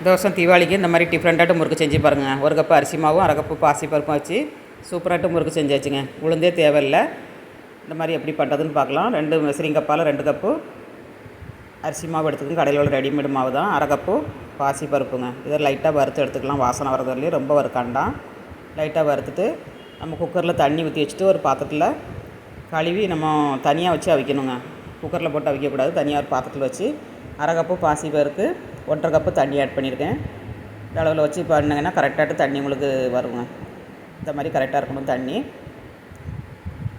இந்த வருஷம் தீபாவளிக்கு இந்த மாதிரி டிஃப்ரெண்ட்டாக முறுக்கு செஞ்சு பாருங்கள் ஒரு கப்பு அரிசி மாவும் அரை கப்பு பாசி பருப்பும் வச்சு சூப்பராகட்டும் முறுக்கு செஞ்சாச்சுங்க உளுந்தே தேவையில்லை. இந்த மாதிரி எப்படி பண்ணுறதுன்னு பார்க்கலாம். ரெண்டு மெசரிங் கப்பால் ரெண்டு கப்பு அரிசி மாவு எடுத்துக்கோங்க. கடையில் உள்ள ரெடிமேட் மாவு தான். அரை கப்பு பாசி பருப்புங்க. இதை லைட்டாக வறுத்து எடுத்துக்கலாம். வாசனை வரது வரலையும் ரொம்ப வறுக்காண்டாம் லைட்டாக வறுத்துட்டு நம்ம குக்கரில் தண்ணி ஊற்றி வச்சுட்டு ஒரு பாத்திரத்தில் கழுவி நம்ம தனியாக வச்சு அவிக்கணுங்க. குக்கரில் போட்டு அவிக்கக்கூடாது. தனியாக ஒரு பாத்திரத்தில் வச்சு அரை கப்பு பாசி பருக்கு ஒன்றரை கப்பு தண்ணி ஆட் பண்ணியிருக்கேன். இந்த அளவில் வச்சு பண்ணிங்கன்னா கரெக்டாகிட்டு தண்ணி உங்களுக்கு வருங்க. இந்த மாதிரி கரெக்டாக இருக்கணும் தண்ணி.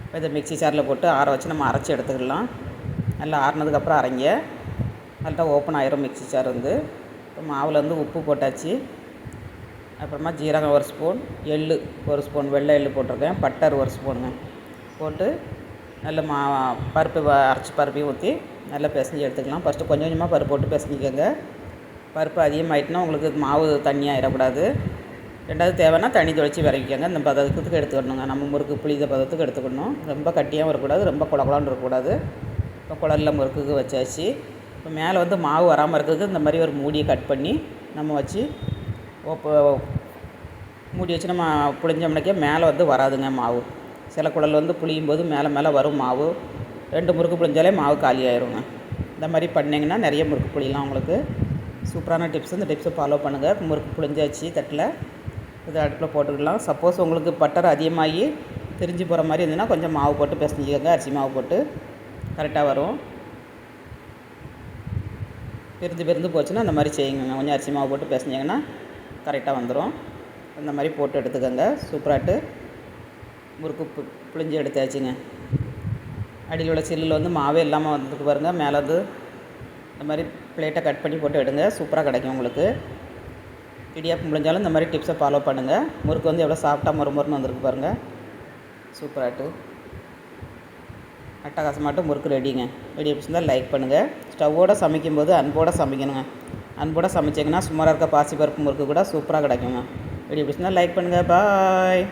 இப்போ இதை மிக்ஸி சாரில் போட்டு ஆற வச்சு நம்ம அரைச்சி எடுத்துக்கலாம். நல்லா ஆறினதுக்கப்புறம் அரைங்க. நல்லா ஓப்பன் ஆயிரும் மிக்ஸி சார் வந்து. இப்போ மாவில் வந்து உப்பு போட்டாச்சு. அப்புறமா ஜீரகம் ஒரு ஸ்பூன் எள்ளு ஒரு ஸ்பூன் வெள்ளை எள்ளு போட்டிருக்கேன். பட்டர் ஒரு ஸ்பூனுங்க போட்டு நல்ல மா பருப்பு அரைச்சி பருப்பையும் ஊற்றி நல்லா பிசைஞ்சு எடுத்துக்கலாம். ஃபஸ்ட்டு கொஞ்சம் கொஞ்சமாக பருப்பு போட்டு பிசைஞ்சிக்கோங்க. பருப்பு அதிகமாகிட்டுனா உங்களுக்கு மாவு தண்ணியாக ஆயிடக்கூடாது. ரெண்டாவது தேவைன்னா தண்ணி தொளிச்சு விரைவிக்கோங்க இந்த பதத்துக்கு எடுத்துக்கணுங்க. நம்ம முறுக்கு புளித பதத்துக்கு எடுத்துக்கணும். ரொம்ப கட்டியாகவும் இருக்கக்கூடாது. ரொம்ப குளகுளான்னு இருக்கக்கூடாது. இப்போ குழல்ல முறுக்குக்கு வச்சாச்சு. இப்போ மேலே வந்து மாவு வராமல் இருக்கிறதுக்கு இந்த மாதிரி ஒரு மூடியை கட் பண்ணி நம்ம வச்சு இப்போ மூடி வச்சு நம்ம புளிஞ்சோம்னாக்கே மேலே வந்து வராதுங்க மாவு. சில குழல் வந்து புளியும் போது மேலே மேலே வரும் மாவு. ரெண்டு முறுக்கு புளிஞ்சாலே மாவு காலி ஆயிருங்க. இந்த மாதிரி பண்ணிங்கன்னா நிறைய முறுக்கு புளியலாம் உங்களுக்கு சூப்பரான டிப்ஸ் இந்த டிப்ஸை ஃபாலோ பண்ணுங்கள் முறுக்கு புளிஞ்சாச்சு தட்டில். இதை அடுப்பில் போட்டுக்கலாம். சப்போஸ் உங்களுக்கு பட்டர் அதிகமாகி தெரிஞ்சு போகிற மாதிரி இருந்ததுன்னா கொஞ்சம் மாவு போட்டு பிசைஞ்சிக்கோங்க. அரிசி மாவு போட்டு கரெக்டாக வரும். பிரிந்து பிரிந்து போச்சுன்னா அந்த மாதிரி செய்யுங்க. கொஞ்சம் அரிசி மாவு போட்டு பிசைஞ்சிங்கன்னா கரெக்டாக வந்துடும் அந்த மாதிரி போட்டு எடுத்துக்கோங்க. சூப்பராட்டு. முறுக்கு புளிஞ்சு எடுத்தாச்சுங்க. அடியில் உள்ள சில்லில் வந்து மாவே இல்லாமல் வந்துட்டு பாருங்கள் மேலே வந்து இந்த மாதிரி பிளேட்டை கட் பண்ணி போட்டு எடுங்க. சூப்பராக கிடைக்கும் உங்களுக்கு. இடியாப்பம் முடிஞ்சாலும் இந்த மாதிரி டிப்ஸை ஃபாலோ பண்ணுங்கள் முறுக்கு வந்து எவ்வளோ சாஃப்டாக மொறு மொறுன்னு வந்திருக்கு பாருங்கள் சூப்பராகட்டு அட்டகாசமாட்டும் முறுக்கு ரெடிங்க ரெடி இருந்தால் லைக் பண்ணுங்கள் ஸ்டவ்வோட சமைக்கும்போது அன்போடு சமைக்கணுங்க. அன்போடு சமைச்சிங்கன்னா சுமாராக இருக்க பாசி பருப்பு முறுக்கு கூட சூப்பராக கிடைக்குங்க. ரெடி இருந்தால் லைக் பண்ணுங்கள் பாய்